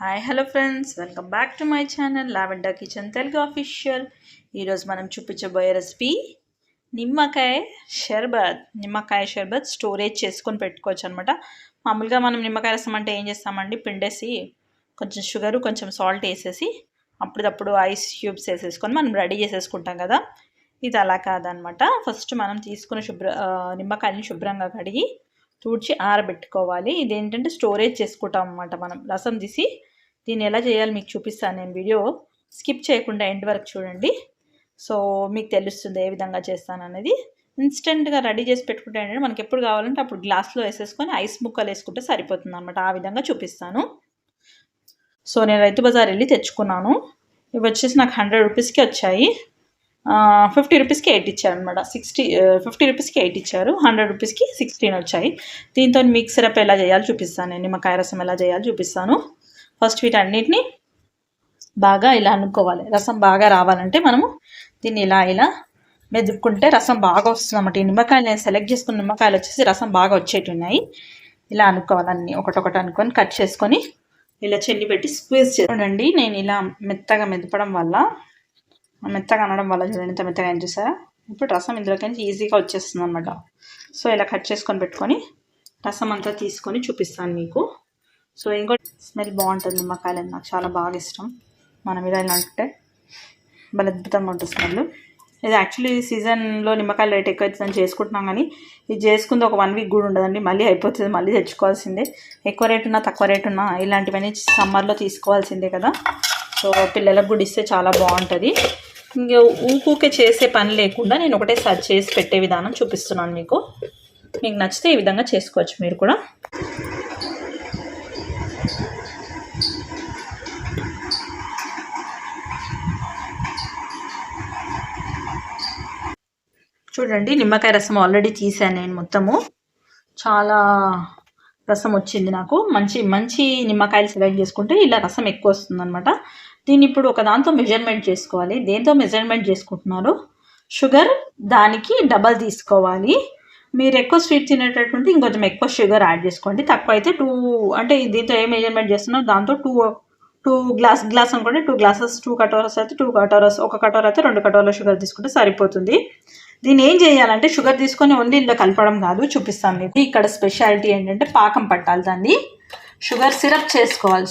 Hi hello friends welcome back to my channel Lavender Kitchen Telugu official ఈరోజు మనం చూపించబోయే recipe నిమ్మకాయ షర్బత్. నిమ్మకాయ షర్బత్ స్టోరేజ్ చేసుకొని పెట్టుకోవచ్చు అనమాట మామూలుగా మనం నిమ్మకాయ రసం అంటే ఏం చేస్తామండి? పిండేసి కొంచెం షుగరు కొంచెం సాల్ట్ వేసేసి అప్పుడప్పుడు ఐస్ క్యూబ్స్ వేసేసుకొని మనం రెడీ చేసేసుకుంటాం కదా. ఇది అలా కాదనమాట ఫస్ట్ మనం తీసుకున్న శుభ్ర నిమ్మకాయని శుభ్రంగా కడిగి తుడిచి ఆరబెట్టుకోవాలి. ఇదేంటంటే స్టోరేజ్ చేసుకుంటాం అనమాట మనం. రసం తీసి దీన్ని ఎలా చేయాలి మీకు చూపిస్తాను నేను వీడియో స్కిప్ చేయకుండా ఎండ్ వరకు చూడండి. సో మీకు తెలుస్తుంది ఏ విధంగా చేస్తాను అనేది. ఇన్స్టెంట్గా రెడీ చేసి పెట్టుకుంటే ఏంటంటే మనకి ఎప్పుడు కావాలంటే అప్పుడు గ్లాస్లో వేసేసుకొని ఐస్ ముక్కలు వేసుకుంటే సరిపోతుంది అనమాట ఆ విధంగా చూపిస్తాను. సో నేను రైతు బజార్ వెళ్ళి తెచ్చుకున్నాను. ఇవి వచ్చేసి నాకు హండ్రెడ్ రూపీస్కి వచ్చాయి. ఫిఫ్టీ రూపీస్కి ఎయిట్ ఇచ్చారు అనమాట సిక్స్టీ ఫిఫ్టీ రూపీస్కి ఎయిట్ ఇచ్చారు. హండ్రెడ్ రూపీస్కి సిక్స్టీన్ వచ్చాయి. దీంతో మిక్స్ సిరప్ ఎలా చేయాలో చూపిస్తాను. నేను నిమ్మకాయ రసం ఎలా చేయాలో చూపిస్తాను. ఫస్ట్ వీటన్నిటిని బాగా ఇలా అనుకోవాలి. రసం బాగా రావాలంటే మనము దీన్ని ఇలా ఇలా మెదుపుకుంటే రసం బాగా వస్తుంది అన్నమాట. ఈ నిమ్మకాయలు నేను సెలెక్ట్ చేసుకున్న నిమ్మకాయలు వచ్చేసి రసం బాగా వచ్చేటి ఉన్నాయి ఇలా అనుకోవాలన్నీ ఒకటొకటి అనుకొని కట్ చేసుకొని ఇలా చెల్లి పెట్టి స్క్వీజ్ చూడండి నేను ఇలా మెత్తగా మెదపడం వల్ల మెత్తగా అనడం వల్ల చూడండి ఎంత మెత్తగా ఏం చూసారా? ఇప్పుడు రసం ఇందులోకి ఈజీగా వచ్చేస్తుంది అనమాట సో ఇలా కట్ చేసుకొని పెట్టుకొని రసం అంతా తీసుకొని చూపిస్తాను మీకు. సో ఇంకో స్మెల్ బాగుంటుంది నిమ్మకాయలు నాకు చాలా బాగా ఇష్టం. మనం ఇలా ఇలా అంటే భలే అద్భుతంగా ఉంటుంది స్మెల్. ఇది యాక్చువల్లీ సీజన్లో నిమ్మకాయలు రేట్ ఎక్కువ అవుతుందని చేసుకుంటున్నాం కానీ ఇది చేసుకుంది ఒక వన్ వీక్ కూడా ఉండదండి మళ్ళీ అయిపోతుంది. మళ్ళీ తెచ్చుకోవాల్సిందే. ఎక్కువ రేట్ ఉన్నా తక్కువ రేట్ ఉన్నా ఇలాంటివన్నీ సమ్మర్లో తీసుకోవాల్సిందే కదా. సో పిల్లలకు కూడా ఇస్తే చాలా బాగుంటుంది. ఇంకా ఊకూకే చేసే పని లేకుండా నేను ఒకటే సర్చ్ చేసి పెట్టే విధానం చూపిస్తున్నాను మీకు. మీకు నచ్చితే ఈ విధంగా చేసుకోవచ్చు మీరు కూడా. చూడండి నిమ్మకాయ రసం ఆల్రెడీ తీసాను నేను మొత్తము. చాలా రసం వచ్చింది నాకు. మంచి మంచి నిమ్మకాయలు సెలెక్ట్ చేసుకుంటే ఇలా రసం ఎక్కువ వస్తుంది అనమాట దీన్ని ఇప్పుడు ఒక దాంతో మెజర్మెంట్ చేసుకోవాలి. దేంతో మెజర్మెంట్ చేసుకుంటున్నారు? షుగర్ దానికి డబల్ తీసుకోవాలి. మీరు ఎక్కువ స్వీట్ తినేటటువంటి ఇంకొంచెం ఎక్కువ షుగర్ యాడ్ చేసుకోండి. తక్కువ అయితే టూ అంటే దీంతో ఏ మెజర్మెంట్ చేస్తున్నారు దాంతో టూ టూ గ్లాస్ గ్లాస్ అనుకోండి టూ గ్లాసెస్ టూ కటోరస్ అయితే టూ కటోరస్ ఒక కటోర అయితే రెండు కటోరల షుగర్ తీసుకుంటే సరిపోతుంది. దీన్ని ఏం చేయాలంటే షుగర్ తీసుకొని ఓన్లీ ఇందులో కలపడం కాదు చూపిస్తాను మీకు. ఇక్కడ స్పెషాలిటీ ఏంటంటే పాకం పట్టాలి దాన్ని. షుగర్ సిరప్ చేసుకోవాలి.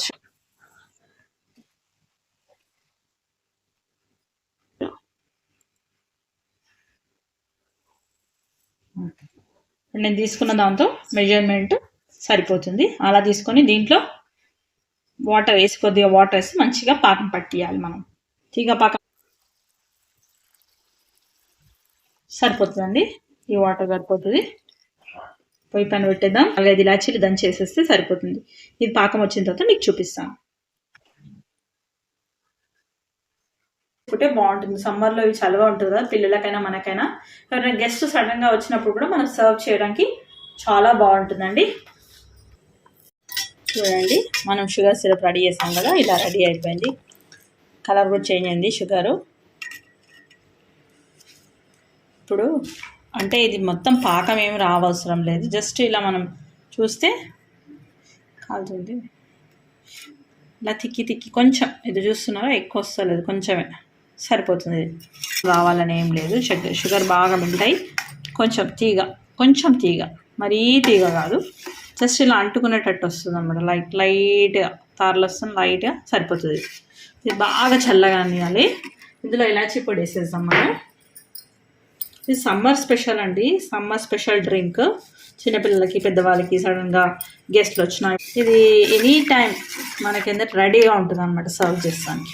నేను తీసుకున్న దాంతో మెజర్మెంట్ సరిపోతుంది. అలా తీసుకొని దీంట్లో వాటర్ వేసి కొద్దిగా వాటర్ వేసి మంచిగా పాకం పట్టియాలి మనం. తీగ పాకం సరిపోతుందండి. ఈ వాటర్ సరిపోతుంది. పొయ్యి పైన పెట్టేద్దాం. నాలుగైదు ఇలాచీలు దంచి వేసేస్తే సరిపోతుంది. ఇది పాకం వచ్చిన తర్వాత మీకు చూపిస్తాను. ఒకటే బాగుంటుంది. సమ్మర్లో ఇవి చల్లగా ఉంటుంది కదా పిల్లలకైనా మనకైనా. ఎవరైనా గెస్ట్ సడన్గా వచ్చినప్పుడు కూడా మనం సర్వ్ చేయడానికి చాలా బాగుంటుందండి. చూడండి మనం షుగర్ సిరప్ రెడీ చేసాం కదా ఇలా రెడీ అయిపోయింది. కలర్ కూడా చేంజ్ అయింది షుగరు ఇప్పుడు అంటే ఇది మొత్తం పాకం ఏమి రావసరం లేదు. జస్ట్ ఇలా మనం చూస్తే కాలుతుంది. ఇలా తిక్కి తిక్కి కొంచెం ఇది చూస్తున్నారా ఎక్కువ వస్తలేదు కొంచెమే సరిపోతుంది. రావాలని ఏం లేదు. షుగర్ షుగర్ బాగా మిగుతాయి కొంచెం తీగ కొంచెం తీగ మరీ తీగ కాదు. జస్ట్ ఇలా అంటుకునేటట్టు వస్తుంది అనమాట లైట్ లైట్గా తారలు వస్తుంది లైట్గా సరిపోతుంది. ఇది బాగా చల్లగా అనియాలి ఇందులో ఇలాచీ పొడి వేసేద్దాం మనం. ఇది సమ్మర్ స్పెషల్ అండి. Summer special drink. చిన్నపిల్లలకి పెద్దవాళ్ళకి సడన్గా గెస్ట్లు వచ్చిన. ఇది ఎనీ టైం మనకి ఏంటంటే రెడీగా ఉంటుంది అనమాట సర్వ్ చేస్తానికి.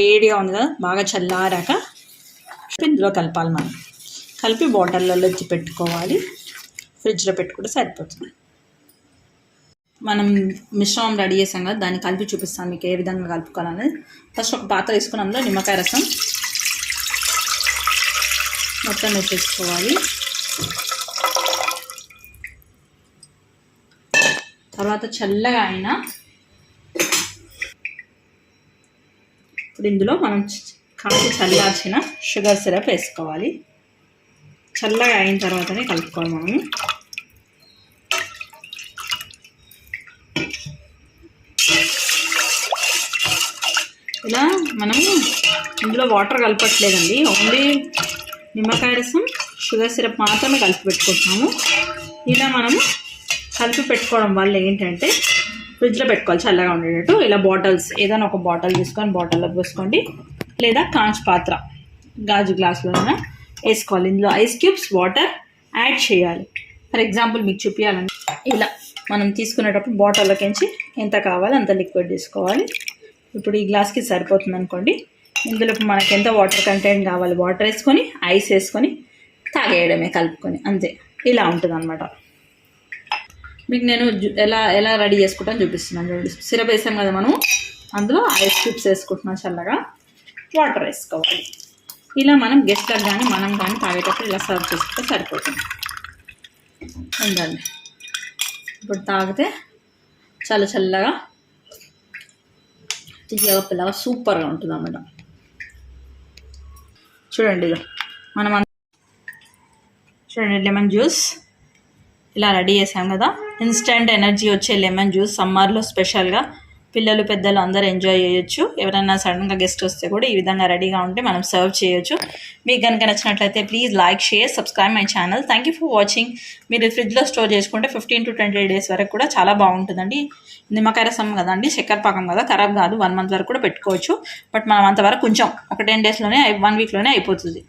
వేడిగా ఉంది కదా బాగా చల్లారాక ఇందులో కలపాలి మనం. కలిపి బాటిల్లో ఎత్తి పెట్టుకోవాలి. ఫ్రిడ్జ్లో పెట్టుకుంటే సరిపోతుంది. మనం మిశ్రమం రెడీ చేసాం కదా దాన్ని కలిపి చూపిస్తాను మీకు ఏ విధంగా కలుపుకోవాలనేది. ఫస్ట్ ఒక పాత్ర తీసుకున్నాం నిమ్మకాయ రసం మొత్తం వేసేసుకోవాలి. తర్వాత చల్లగా అయిన ఇప్పుడు ఇందులో మనం కాచి చల్లార్చిన షుగర్ సిరప్ వేసుకోవాలి. చల్లగా అయిన తర్వాతనే కలుపుకోవాలి మనము. ఇలా మనం ఇందులో వాటర్ కలపట్లేదండి. ఓన్లీ నిమ్మకాయ రసం షుగర్ సిరప్ మాత్రమే కలిపి పెట్టుకుంటున్నాము. ఇలా మనము కలిపి పెట్టుకోవడం వల్ల ఏంటంటే ఫ్రిడ్జ్లో పెట్టుకోవాలి చల్లగా ఉండేటట్టు. ఇలా బాటిల్స్ ఏదైనా ఒక బాటిల్ తీసుకొని బాటిల్లో పోసుకోండి. లేదా కాంచ్ పాత్ర గాజు గ్లాసులోనైనా వేసుకోవాలి. ఇందులో ఐస్ క్యూబ్స్ వాటర్ యాడ్ చేయాలి. ఫర్ ఎగ్జాంపుల్ మీకు చూపించాలంటే ఇలా మనం తీసుకునేటప్పుడు బాటిల్లోకించి ఎంత కావాలో అంత లిక్విడ్ తీసుకోవాలి. ఇప్పుడు ఈ గ్లాస్కి సరిపోతుంది అనుకోండి ఇందులో మనకి ఎంత వాటర్ కంటెంట్ కావాలి? వాటర్ వేసుకొని ఐస్ వేసుకొని తాగేయడమే కలుపుకొని అంతే. ఇలా ఉంటుంది అనమాట మీకు నేను ఎలా ఎలా రెడీ చేసుకుంటాను చూపిస్తున్నాను చూడండి. సిరప్ వేసాం కదా మనం అందులో ఐస్ క్యూబ్స్ వేసుకుంటున్నాం చల్లగా. వాటర్ వేసుకోవాలి. ఇలా మనం గెస్ట్లకు కానీ మనం కానీ తాగేటప్పుడు ఇలా సర్వ్ చేసుకుంటే సరిపోతుంది. ఉందండి ఇప్పుడు తాగితే చల్ల చల్లగా తీయగా పిల్లగా సూపర్గా ఉంటుంది అన్నమాట చూడండి ఇక మనం చూడండి లెమన్ జ్యూస్. ఇలా రెడీ చేసాం కదా. ఇన్స్టెంట్ ఎనర్జీ వచ్చే లెమన్ జ్యూస్ సమ్మర్లో స్పెషల్గా. పిల్లలు పెద్దలు అందరూ ఎంజాయ్ చేయొచ్చు. ఎవరైనా సడన్గా గెస్ట్ వస్తే కూడా ఈ విధంగా రెడీగా ఉంటే మనం సర్వ్ చేయొచ్చు. మీకు కనుక నచ్చినట్లయితే please like share subscribe my channel thank you for watching మీరు ఫ్రిడ్జ్లో స్టోర్ చేసుకుంటే ఫిఫ్టీన్ టు ట్వంటీ డేస్ వరకు కూడా చాలా బాగుంటుందండి. నిమ్మకాయ రసం కదండి చక్కెర పాకం కదా ఖరాబ్ కాదు. వన్ మంత్ వరకు కూడా పెట్టుకోవచ్చు. బట్ మనం అంతవరకు కొంచెం ఒక టెన్ డేస్లోనే వన్ వీక్లోనే అయిపోతుంది.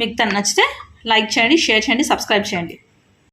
మీకు తను నచ్చితే లైక్ చేయండి షేర్ చేయండి సబ్స్క్రైబ్ చేయండి.